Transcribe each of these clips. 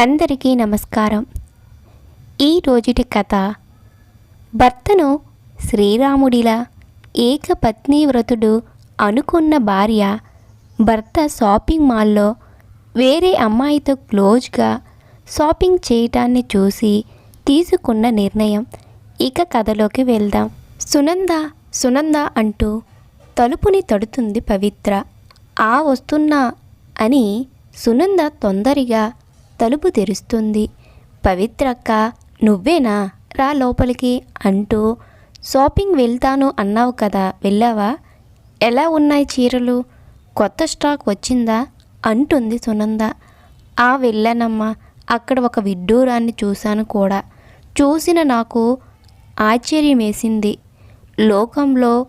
అందరికీ నమస్కారం. ఈ రోజుటి కథ భర్తను శ్రీరాముడిలా ఏకపత్ని వ్రతుడు అనుకున్న భార్య భర్త షాపింగ్ మాల్లో వేరే అమ్మాయితో క్లోజ్గా షాపింగ్ చేయటాన్ని చూసి తీసుకున్న నిర్ణయం. ఇక కథలోకి వెళ్దాం. సునంద సునంద అంటూ తలుపుని తడుతుంది పవిత్ర. ఆ వస్తున్నా అని సునంద తొందరగా తలుపు తెరుస్తుంది. పవిత్రక్క నువ్వేనా? రా లోపలికి అంటూ షాపింగ్ వెళ్తాను అన్నావు కదా వెళ్ళావా? ఎలా ఉన్నాయి చీరలు? కొత్త స్టాక్ వచ్చిందా? అంటుంది సునంద. ఆ వెళ్ళానమ్మా. అక్కడ ఒక విడ్డూరాన్ని చూశాను కూడా. చూసిన నాకు ఆశ్చర్యమేసింది లోకంలో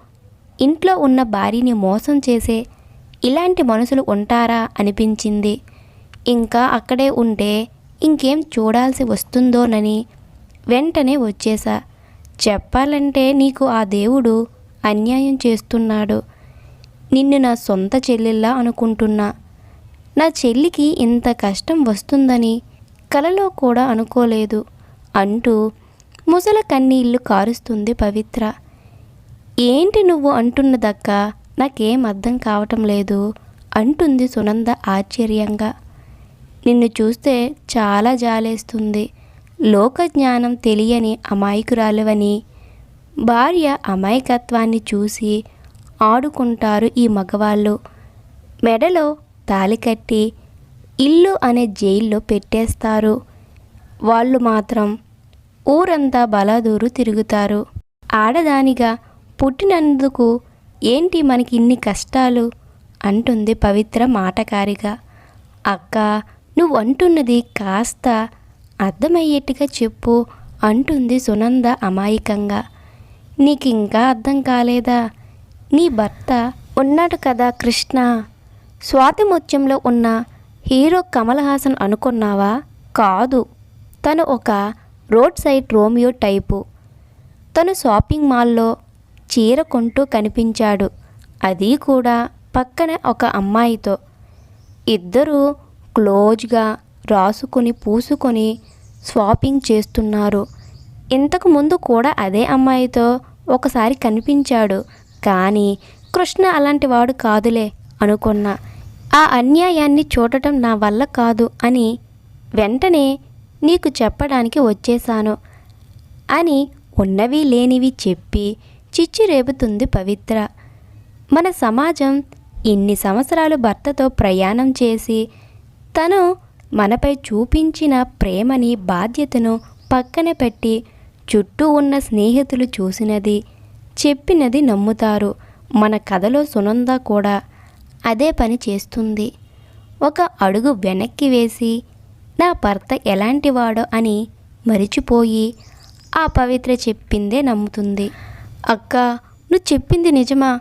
ఇంట్లో ఉన్న భార్యని మోసం చేసే ఇలాంటి మనుషులు ఉంటారా? అనిపించింది. ఇంకా అక్కడే ఉంటే ఇంకేం చూడాల్సి వస్తుందోనని వెంటనే వచ్చేసా. చెప్పాలంటే నీకు ఆ దేవుడు అన్యాయం చేస్తున్నాడు. నిన్ను నా సొంత చెల్లెల్లా అనుకుంటున్నా. నా చెల్లికి ఇంత కష్టం వస్తుందని కలలో కూడా అనుకోలేదు అంటూ ముసల కన్నీళ్ళు కారుస్తుంది పవిత్ర. ఏంటి నువ్వు అంటున్నదక్క? నాకేం అర్థం కావటం లేదు అంటుంది సునంద ఆశ్చర్యంగా. నిన్ను చూస్తే చాలా జాలేస్తుంది. లోక జ్ఞానం తెలియని అమాయకురాలువని. భార్య అమాయకత్వాన్ని చూసి ఆడుకుంటారు ఈ మగవాళ్ళు. మెడలో తాలి కట్టి ఇల్లు అనే జైల్లో పెట్టేస్తారు. వాళ్ళు మాత్రం ఊరంతా బలాదూరు తిరుగుతారు. ఆడదానిగా పుట్టినందుకు ఏంటి మనకి ఇన్ని కష్టాలు? అంటుంది పవిత్ర మాటకారిగా. అక్క నువ్వు అంటున్నది కాస్త అర్థమయ్యేట్టుగా చెప్పు అంటుంది సునంద అమాయకంగా. నీకు ఇంకా అర్థం కాలేదా? నీ భర్త ఉన్నాడు కదా కృష్ణ? స్వాతిమత్యంలో ఉన్న హీరో కమల్ హాసన్ అనుకున్నావా? కాదు. తను ఒక రోడ్ సైడ్ రోమియో టైపు. తను షాపింగ్ మాల్లో చీర కొంటూ కనిపించాడు. అది కూడా పక్కన ఒక అమ్మాయితో. ఇద్దరూ క్లోజ్గా రాసుకొని పూసుకొని స్వాపింగ్ చేస్తున్నారు. ఇంతకు ముందు కూడా అదే అమ్మాయితో ఒకసారి కనిపించాడు. కానీ కృష్ణ అలాంటి వాడు కాదులే అనుకున్నా. ఆ అన్యాయాన్ని చూడటం నా వల్ల కాదు అని వెంటనే నీకు చెప్పడానికి వచ్చేశాను అని ఉన్నవి లేనివి చెప్పి చిచ్చి రేపుతుంది పవిత్ర. మన సమాజం ఇన్ని సంవత్సరాలు భర్తతో ప్రయాణం చేసి తను మనపై చూపించిన ప్రేమని బాధ్యతను పక్కన పెట్టి చుట్టూ ఉన్న స్నేహితులు చూసినది చెప్పినది నమ్ముతారు. మన కథలో సునంద కూడా అదే పని చేస్తుంది. ఒక అడుగు వెనక్కి వేసి నా భర్త ఎలాంటివాడో అని మరిచిపోయి ఆ పవిత్ర చెప్పిందే నమ్ముతుంది. అక్క నువ్వు చెప్పింది నిజమా?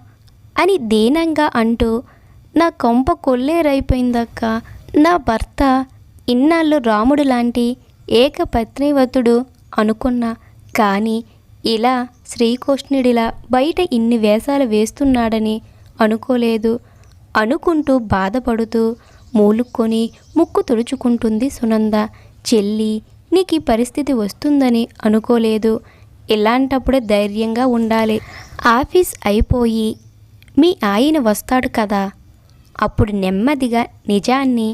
అని దీనంగా అంటూ నా కొంప కొల్లేరైపోయిందక్క నా భర్త ఇన్నాళ్ళు రాముడు లాంటి ఏకపత్నివతుడు అనుకున్నా. కానీ ఇలా శ్రీకృష్ణుడిలా బయట ఇన్ని వేషాలు వేస్తున్నాడని అనుకోలేదు. అనుకుంటూ బాధపడుతూ మూలుక్కొని ముక్కు తుడుచుకుంటుంది సునంద. చెల్లి నీకు ఈ పరిస్థితి వస్తుందని అనుకోలేదు. ఇలాంటప్పుడే ధైర్యంగా ఉండాలి. ఆఫీస్ అయిపోయి మీ ఆయన వస్తాడు కదా. అప్పుడు నెమ్మదిగా నిజాన్ని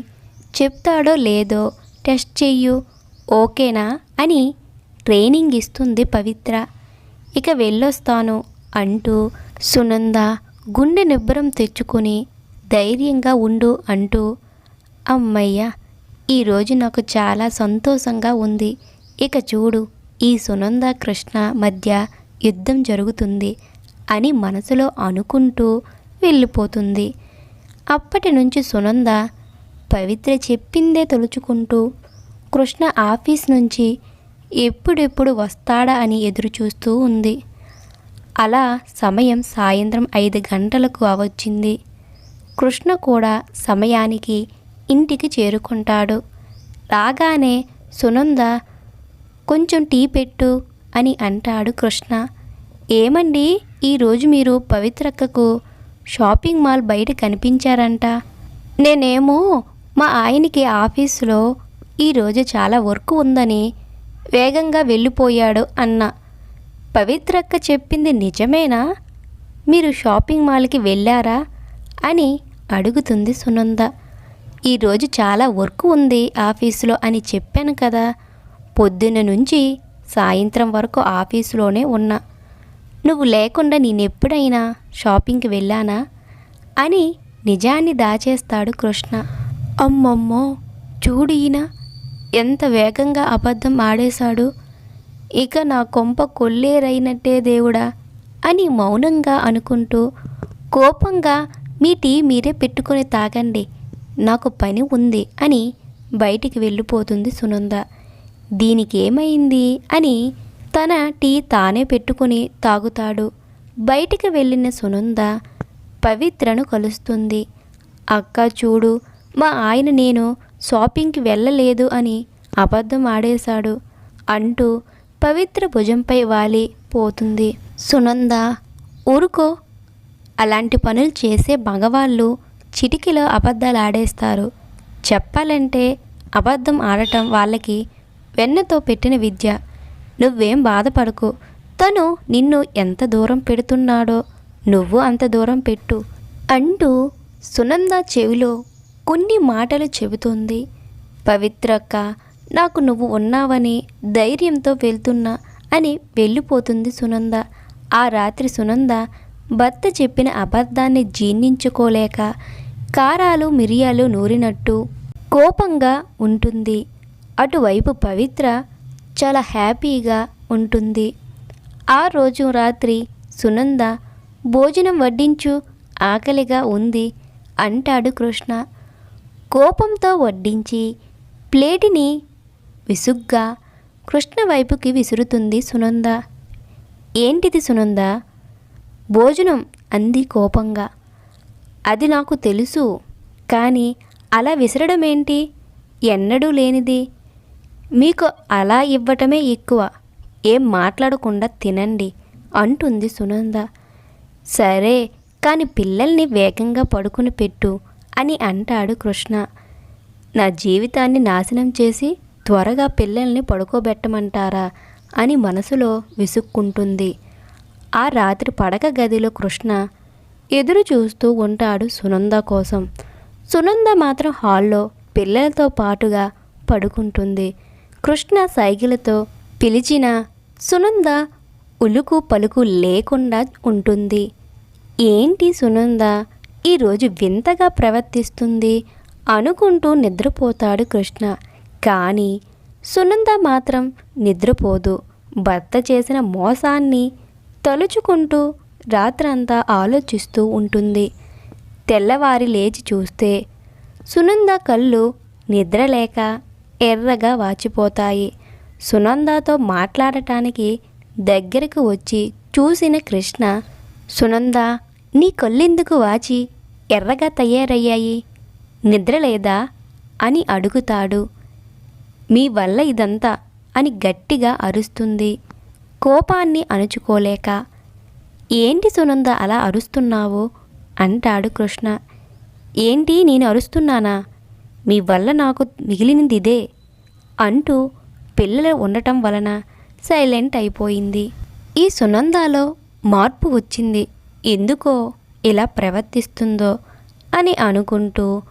చెప్తాడో లేదో టెస్ట్ చెయ్యు ఓకేనా? అని ట్రైనింగ్ ఇస్తుంది పవిత్ర. ఇక వెళ్ళొస్తాను అంటూ సునంద గుండె నిబ్బరం తెచ్చుకొని ధైర్యంగా ఉండు అంటూ అమ్మయ్య ఈరోజు నాకు చాలా సంతోషంగా ఉంది. ఇక చూడు ఈ సునంద కృష్ణ మధ్య యుద్ధం జరుగుతుంది అని మనసులో అనుకుంటూ వెళ్ళిపోతుంది. అప్పటి నుంచి సునంద పవిత్ర చెప్పిందే తలుచుకుంటూ కృష్ణ ఆఫీస్ నుంచి ఎప్పుడెప్పుడు వస్తాడా అని ఎదురు చూస్తూ ఉంది. అలా సమయం సాయంత్రం ఐదు గంటలకు అవచ్చింది. కృష్ణ కూడా సమయానికి ఇంటికి చేరుకుంటాడు. రాగానే సునంద కొంచెం టీ పెట్టు అని అంటాడు కృష్ణ. ఏమండి? ఈరోజు మీరు పవిత్రక్కకు షాపింగ్ మాల్ బయట కనిపించారంట. నేనేమో మా ఆయనకి ఆఫీసులో ఈరోజు చాలా వర్క్ ఉందని వేగంగా వెళ్ళిపోయాడు అన్న. పవిత్రక్క చెప్పింది నిజమేనా? మీరు షాపింగ్ మాల్కి వెళ్ళారా? అని అడుగుతుంది సునంద. ఈరోజు చాలా వర్క్ ఉంది ఆఫీసులో అని చెప్పాను కదా. పొద్దున్న నుంచి సాయంత్రం వరకు ఆఫీసులోనే ఉన్నా. నువ్వు లేకుండా నేనెప్పుడైనా షాపింగ్కి వెళ్ళానా? అని నిజాన్ని దాచేస్తాడు కృష్ణ. అమ్మమ్మో చూడు ఈయన. ఎంత వేగంగా అబద్ధం ఆడేశాడు. ఇక నా కొంప కొల్లేరైనట్టే దేవుడా అని మౌనంగా అనుకుంటూ కోపంగా మీ టీ మీరే పెట్టుకొని తాగండి నాకు పని ఉంది అని బయటికి వెళ్ళిపోతుంది సునంద. దీనికి ఏమైంది అని తన టీ తానే పెట్టుకుని తాగుతాడు. బయటికి వెళ్ళిన సునంద పవిత్రను కలుస్తుంది. అక్క చూడు మా ఆయన నేను షాపింగ్కి వెళ్ళలేదు అని అబద్ధం ఆడేశాడు. అంటూ పవిత్ర భుజంపై వాలి పోతుంది. సునంద ఊరుకో. అలాంటి పనులు చేసే మగవాళ్ళు చిటికిలో అబద్ధాలు ఆడేస్తారు చెప్పాలంటే అబద్ధం ఆడటం వాళ్ళకి వెన్నతో పెట్టిన విద్య. నువ్వేం బాధపడకు. తను నిన్ను ఎంత దూరం పెడుతున్నాడో నువ్వు అంత దూరం పెట్టు అంటూ సునంద చెవిలో కొన్ని మాటలు చెబుతుంది. పవిత్రక్క నాకు నువ్వు ఉన్నావని ధైర్యంతో వెళ్తున్నా అని వెళ్ళిపోతుంది సునంద. ఆ రాత్రి సునంద భర్త చెప్పిన అబద్ధాన్ని జీర్ణించుకోలేక కారాలు మిరియాలు నూరినట్టు కోపంగా ఉంటుంది. అటువైపు పవిత్ర చాలా హ్యాపీగా ఉంటుంది. ఆ రోజు రాత్రి సునంద భోజనం వడ్డించు ఆకలిగా ఉంది అంటాడు కృష్ణ. కోపంతో వడ్డించి ప్లేటిని విసుగ్గా కృష్ణ వైపుకి విసురుతుంది సునంద. ఏంటిది సునంద? భోజనం అంది కోపంగా. అది నాకు తెలుసు కానీ అలా విసరడం ఏంటి ఎన్నడూ లేనిది. మీకు అలా ఇవ్వటమే ఎక్కువ. ఏం మాట్లాడకుండా తినండి అంటుంది సునంద. సరే కానీ పిల్లల్ని వేగంగా పడుకుని పెట్టు అని అంటాడు కృష్ణ. నా జీవితాన్ని నాశనం చేసి త్వరగా పిల్లల్ని పడుకోబెట్టమంటారా అని మనసులో విసుక్కుంటుంది. ఆ రాత్రి పడక గదిలో కృష్ణ ఎదురు చూస్తూ ఉంటాడు సునంద కోసం. సునంద మాత్రం హాల్లో పిల్లలతో పాటుగా పడుకుంటుంది. కృష్ణ సైకిలతో పిలిచిన సునంద ఉలుకు పలుకు లేకుండా ఉంటుంది. ఏంటి సునంద? ఈరోజు వింతగా ప్రవర్తిస్తుంది అనుకుంటూ నిద్రపోతాడు కృష్ణ. కానీ సునంద మాత్రం నిద్రపోదు. భర్త చేసిన మోసాన్ని తలుచుకుంటూ రాత్రంతా ఆలోచిస్తూ ఉంటుంది. తెల్లవారి లేచి చూస్తే సునంద కళ్ళు నిద్రలేక ఎర్రగా వాచిపోతాయి. సునందతో మాట్లాడటానికి దగ్గరకు వచ్చి చూసిన కృష్ణ సునంద నీ కళ్ళెందుకు వాచి? ఎర్రగా తయారయ్యాయి. నిద్ర లేదా అని అడుగుతాడు. మీ వల్ల ఇదంతా అని గట్టిగా అరుస్తుంది. కోపాన్ని అణుచుకోలేక ఏంటి సునంద అలా అరుస్తున్నావు అంటాడు కృష్ణ. ఏంటి? నేను అరుస్తున్నానా? మీ వల్ల నాకు మిగిలినది ఇదే అంటూ పిల్లలు ఉండటం వలన సైలెంట్ అయిపోయింది. ఈ సునందాలో మార్పు వచ్చింది. ఎందుకో ఇలా ప్రవర్తిస్తుందో అని అనుకుంటూ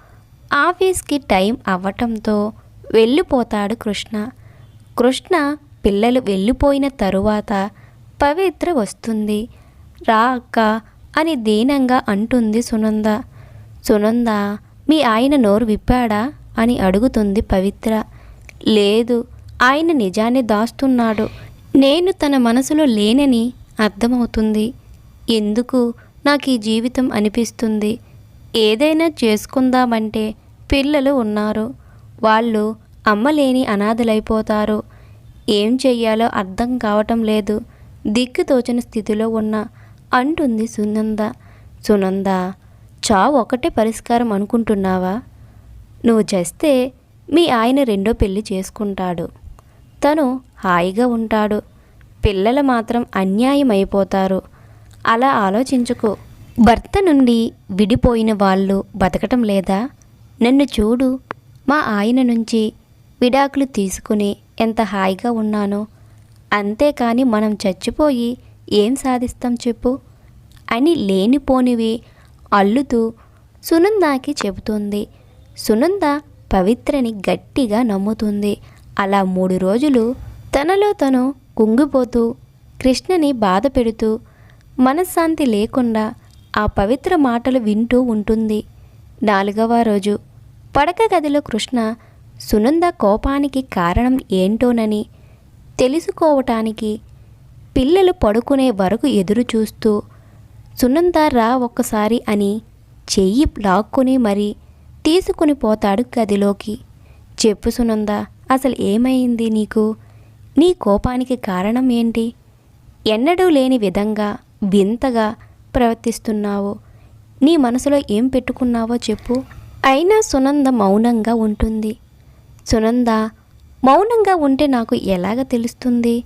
ఆఫీస్కి టైం అవ్వటంతో వెళ్ళిపోతాడు కృష్ణ. కృష్ణ పిల్లలు వెళ్ళిపోయిన తరువాత పవిత్ర వస్తుంది. రా అక్క అని దీనంగా అంటుంది సునంద. సునంద మీ ఆయన నోరు విప్పాడా? అని అడుగుతుంది పవిత్ర. లేదు ఆయన నిజాన్ని దాస్తున్నాడు. నేను తన మనసులో లేనని అర్థమవుతుంది. ఎందుకు? నాకు ఈ జీవితం అనిపిస్తుంది. ఏదైనా చేసుకుందామంటే పిల్లలు ఉన్నారు. వాళ్ళు అమ్మలేని అనాథలైపోతారు. ఏం చెయ్యాలో అర్థం కావటం లేదు. దిక్కుతోచని స్థితిలో ఉన్న అంటుంది సునంద. సునంద చావు ఒకటే పరిష్కారం అనుకుంటున్నావా? నువ్వు చేస్తే మీ ఆయన రెండో పెళ్ళి చేసుకుంటాడు. తను హాయిగా ఉంటాడు. పిల్లలు మాత్రం అన్యాయం అయిపోతారు అలా ఆలోచించుకో. భర్త నుండి విడిపోయిన వాళ్ళు బతకటం లేదా? నన్ను చూడు. మా ఆయన నుంచి విడాకులు తీసుకుని ఎంత హాయిగా ఉన్నానో. అంతేకాని మనం చచ్చిపోయి ఏం సాధిస్తాం చెప్పు. అని లేనిపోనివి అల్లుతూ సునందాకి చెబుతుంది. సునంద పవిత్రని గట్టిగా నమ్ముతుంది. అలా మూడు రోజులు తనలో తను కుంగిపోతూ కృష్ణని బాధ పెడుతూ మనశ్శాంతి లేకుండా ఆ పవిత్ర మాటలు వింటూ ఉంటుంది. నాలుగవ రోజు పడక గదిలో కృష్ణ సునంద కోపానికి కారణం ఏంటోనని తెలుసుకోవటానికి పిల్లలు పడుకునే వరకు ఎదురు చూస్తూ సునంద రా ఒక్కసారి అని చెయ్యి లాక్కుని మరి తీసుకుని పోతాడు గదిలోకి. చెప్పు సునంద అసలు ఏమైంది నీకు? నీ కోపానికి కారణం ఏంటి? ఎన్నడూ లేని విధంగా వింతగా ప్రవర్తిస్తున్నావు. నీ మనసులో ఏం పెట్టుకున్నావో చెప్పు. అయినా సునంద మౌనంగా ఉంటుంది. సునంద మౌనంగా ఉంటే నాకు ఎలాగ తెలుస్తుంది?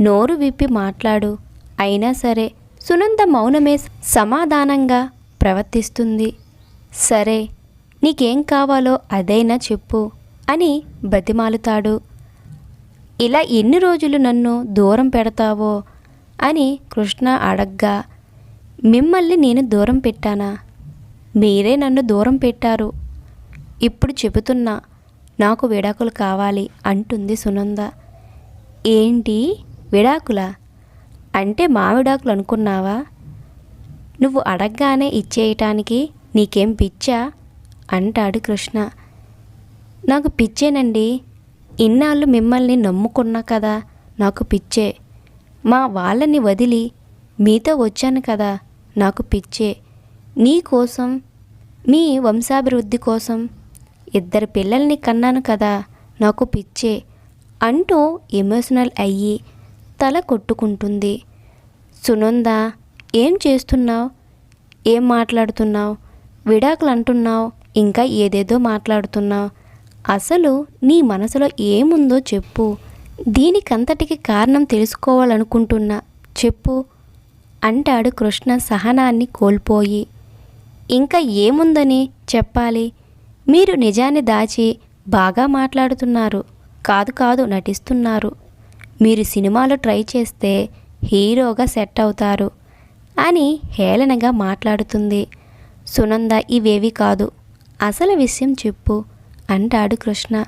నోరు విప్పి మాట్లాడు. అయినా సరే సునంద మౌనమే సమాధానంగా ప్రవర్తిస్తుంది. సరే నీకేం కావాలో అదైనా చెప్పు అని బతిమాలుతాడు. ఇలా ఎన్ని రోజులు నన్ను దూరం పెడతావో అని కృష్ణ అడగ్గా మిమ్మల్ని నేను దూరం పెట్టానా? మీరే నన్ను దూరం పెట్టారు. ఇప్పుడు చెబుతున్నా నాకు విడాకులు కావాలి అంటుంది సునంద. ఏంటి విడాకులా? అంటే మామిడాకులు అనుకున్నావా? నువ్వు అడగగానే ఇచ్చేయటానికి నీకేం పిచ్చా? అంటాడు కృష్ణ. నాకు పిచ్చేనండి. ఇన్నాళ్ళు మిమ్మల్ని నమ్ముకున్నా కదా నాకు పిచ్చే. మా వాళ్ళని వదిలి మీతో వచ్చాను కదా నాకు పిచ్చే. నీ కోసం మీ వంశాభివృద్ధి కోసం ఇద్దరు పిల్లల్ని కన్నాను కదా నాకు పిచ్చే అంటూ ఎమోషనల్ అయ్యి తల కొట్టుకుంటుంది. సునంద ఏం చేస్తున్నావు? ఏం మాట్లాడుతున్నావు? విడాకులు అంటున్నావు ఇంకా ఏదేదో మాట్లాడుతున్నావు? అసలు నీ మనసులో ఏముందో చెప్పు. దీనికంతటికి కారణం తెలుసుకోవాలనుకుంటున్నా చెప్పు అంటాడు కృష్ణ సహనాన్ని కోల్పోయి. ఇంకా ఏముందని చెప్పాలి? మీరు నిజాన్ని దాచి బాగా మాట్లాడుతున్నారు. కాదు కాదు నటిస్తున్నారు. మీరు సినిమాలో ట్రై చేస్తే హీరోగా సెట్ అవుతారు అని హేళనగా మాట్లాడుతుంది. సునంద ఇవేవి కాదు. అసలు విషయం చెప్పు అంటాడు కృష్ణ.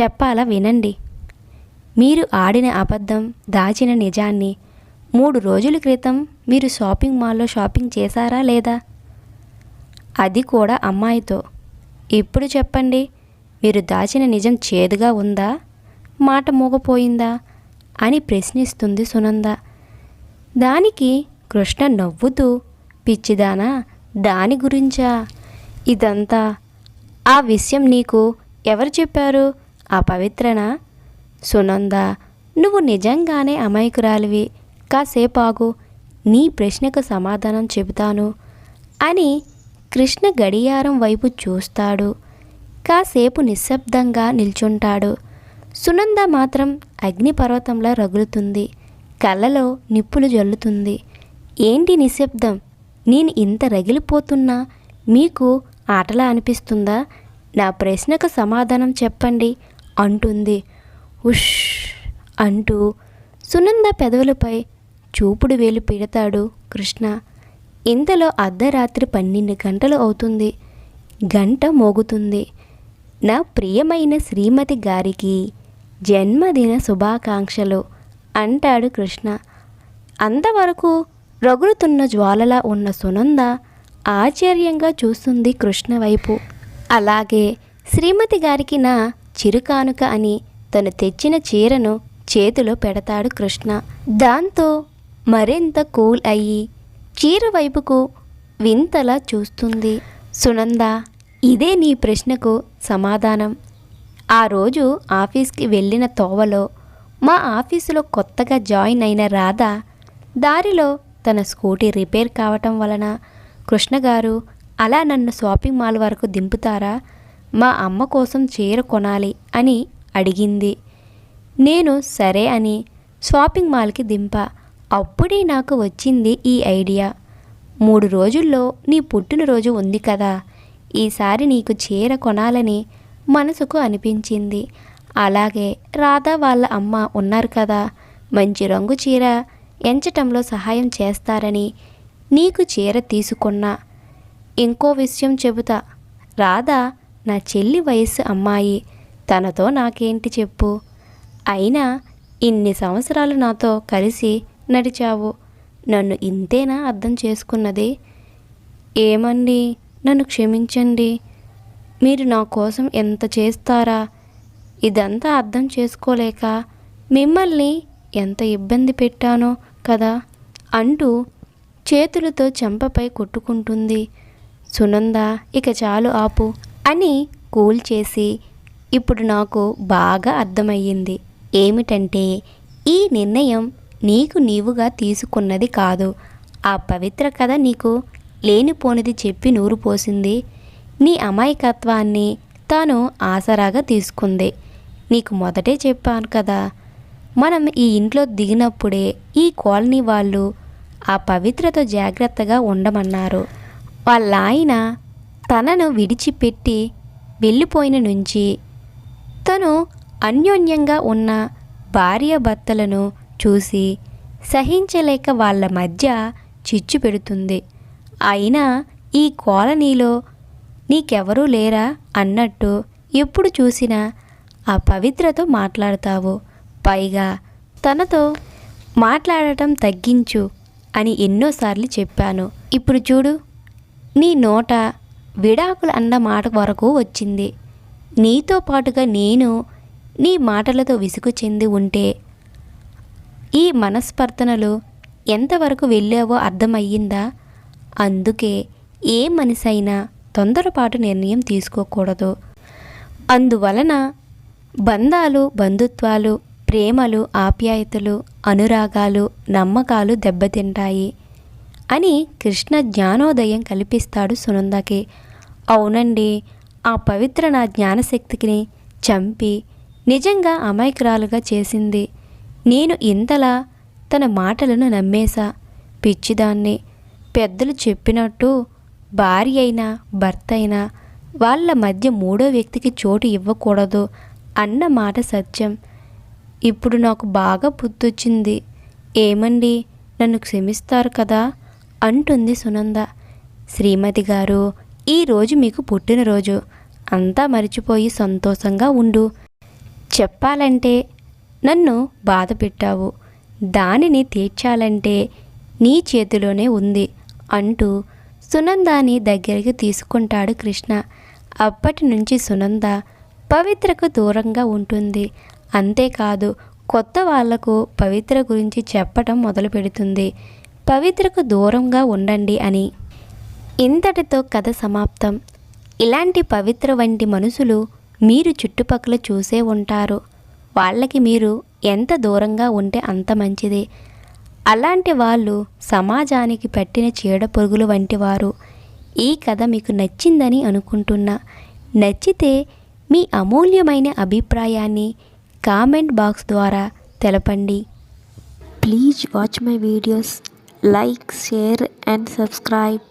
చెప్పాలా వినండి. మీరు ఆడిన అబద్ధం దాచిన నిజాన్ని మూడు రోజుల క్రితం మీరు షాపింగ్ మాల్లో షాపింగ్ చేశారా లేదా? అది కూడా అమ్మాయితో. ఇప్పుడు చెప్పండి మీరు దాచిన నిజం చేదుగా ఉందా? మాట మూగపోయిందా అని ప్రశ్నిస్తుంది సునంద. దానికి కృష్ణ నవ్వుతూ పిచ్చిదానా దాని గురించా? ఇదంతా ఆ విషయం నీకు ఎవరు చెప్పారు? ఆ పవిత్రనా? సునంద నువ్వు నిజంగానే అమాయకురాలివి. కాసేపాగు నీ ప్రశ్నకు సమాధానం చెబుతాను అని కృష్ణ గడియారం వైపు చూస్తాడు. కాసేపు నిశ్శబ్దంగా నిల్చుంటాడు. సునంద మాత్రం అగ్నిపర్వతంలా రగులుతుంది. కళ్ళలో నిప్పులు జల్లుతుంది. ఏంటి నిశ్శబ్దం? నేను ఇంత రగిలిపోతున్నా? మీకు ఆటలా అనిపిస్తుందా? నా ప్రశ్నకు సమాధానం చెప్పండి అంటుంది. ఉష్! అంటూ సునంద పెదవులపై చూపుడు వేలు పెడతాడు కృష్ణ. ఇంతలో అర్ధరాత్రి పన్నెండు గంటలు అవుతుంది. గంట మోగుతుంది. నా ప్రియమైన శ్రీమతి గారికి జన్మదిన శుభాకాంక్షలు అంటాడు కృష్ణ. అంతవరకు రగులుతున్న జ్వాలలా ఉన్న సునంద ఆశ్చర్యంగా చూస్తుంది కృష్ణ వైపు. అలాగే శ్రీమతి గారికి నా చిరుకానుక అని తను తెచ్చిన చీరను చేతిలో పెడతాడు కృష్ణ. దాంతో మరింత కూల్ అయ్యి చీర వైపుకు వింతలా చూస్తుంది. సునంద ఇదే నీ ప్రశ్నకు సమాధానం. ఆ రోజు ఆఫీస్కి వెళ్ళిన తోవలో మా ఆఫీసులో కొత్తగా జాయిన్ అయిన రాధ దారిలో తన స్కూటీ రిపేర్ కావటం వలన కృష్ణ గారు అలా నన్ను షాపింగ్ మాల్ వరకు దింపుతారా? మా అమ్మ కోసం చీర కొనాలి అని అడిగింది. నేను సరే అని షాపింగ్ మాల్కి దింప. అప్పుడే నాకు వచ్చింది ఈ ఐడియా. మూడు రోజుల్లో నీ పుట్టినరోజు ఉంది కదా. ఈసారి నీకు చీర కొనాలని మనసుకు అనిపించింది. అలాగే రాధా వాళ్ళ అమ్మ ఉన్నారు కదా మంచి రంగు చీర ఎంచటంలో సహాయం చేస్తారని నీకు చీర తీసుకున్నా. ఇంకో విషయం చెబుతా. రాధా నా చెల్లి వయస్సు అమ్మాయి తనతో నాకేంటి చెప్పు? అయినా ఇన్ని సంవత్సరాలు నాతో కలిసి నడిచావు. నన్ను ఇంతేనా అర్థం చేసుకున్నది? ఏమండి? నన్ను క్షమించండి. మీరు నా కోసం ఎంత చేస్తారా? ఇదంతా అర్థం చేసుకోలేక మిమ్మల్ని ఎంత ఇబ్బంది పెట్టానో కదా? అంటూ చేతులతో చెంపపై కొట్టుకుంటుంది. సునంద ఇక చాలు ఆపు అని కూల్ చేసి ఇప్పుడు నాకు బాగా అర్థమయ్యింది. ఏమిటంటే ఈ నిర్ణయం నీకు నీవుగా తీసుకున్నది కాదు. ఆ పవిత్ర కథ నీకు లేనిపోనిది చెప్పి నూరు పోసింది. నీ అమాయకత్వాన్ని తాను ఆసరాగా తీసుకుంది. నీకు మొదటే చెప్పాను కదా మనం ఈ ఇంట్లో దిగినప్పుడే ఈ కాలనీ వాళ్ళు ఆ పవిత్రతో జాగ్రత్తగా ఉండమన్నారు. వాళ్ళ ఆయన తనను విడిచిపెట్టి వెళ్ళిపోయిన నుంచి తను అన్యోన్యంగా ఉన్న భార్యాభర్తలను చూసి సహించలేక వాళ్ళ మధ్య చిచ్చు పెడుతుంది. అయినా ఈ కాలనీలో నీకెవరూ లేరా అన్నట్టు ఎప్పుడు చూసినా ఆ పవిత్రతో మాట్లాడతావు. పైగా తనతో మాట్లాడటం తగ్గించు అని ఎన్నోసార్లు చెప్పాను. ఇప్పుడు చూడు నీ నోట విడాకులు అన్న మాట వరకు వచ్చింది. నీతో పాటుగా నేను నీ మాటలతో విసుగు చెంది ఉంటే ఈ మనస్పర్ధనలు ఎంతవరకు వెళ్ళావో అర్థమయ్యిందా? అందుకే ఏ మనిషైనా అయినా తొందరపాటు నిర్ణయం తీసుకోకూడదు. అందువలన బంధాలు బంధుత్వాలు ప్రేమలు ఆప్యాయతలు అనురాగాలు నమ్మకాలు దెబ్బతింటాయి అని కృష్ణ జ్ఞానోదయం కల్పిస్తాడు సునందకి. అవునండి ఆ పవిత్ర నా జ్ఞానశక్తికిని చంపి నిజంగా అమాయకురాలుగా చేసింది. నేను ఇంతలా తన మాటలను నమ్మేశా? పిచ్చిదాన్ని. పెద్దలు చెప్పినట్టు భార్య అయినా భర్త అయినా వాళ్ళ మధ్య మూడో వ్యక్తికి చోటు ఇవ్వకూడదు అన్న మాట సత్యం. ఇప్పుడు నాకు బాగా బుద్ధొచ్చింది. ఏమండి? నన్ను క్షమిస్తారు కదా? అంటుంది సునంద. శ్రీమతి గారు ఈరోజు మీకు పుట్టినరోజు. అంతా మరిచిపోయి సంతోషంగా ఉండు. చెప్పాలంటే నన్ను బాధ పెట్టావు. దానిని తీర్చాలంటే నీ చేతిలోనే ఉంది అంటూ సునందాని దగ్గరికి తీసుకుంటాడు కృష్ణ. అప్పటి నుంచి సునంద పవిత్రకు దూరంగా ఉంటుంది. అంతేకాదు కొత్త వాళ్ళకు పవిత్ర గురించి చెప్పటం మొదలు పెడుతుంది. పవిత్రకు దూరంగా ఉండండి అని. ఇంతటితో కథ సమాప్తం. ఇలాంటి పవిత్ర వంటి మనుషులు మీరు చుట్టుపక్కల చూసే ఉంటారు. వాళ్ళకి మీరు ఎంత దూరంగా ఉంటే అంత మంచిది. అలాంటి వాళ్ళు సమాజానికి పట్టిన చీడ పురుగులు వంటి వారు. ఈ కథ మీకు నచ్చిందని అనుకుంటున్నా. నచ్చితే మీ అమూల్యమైన అభిప్రాయాన్ని కామెంట్ బాక్స్ ద్వారా తెలపండి. Please watch my videos. Like share and subscribe.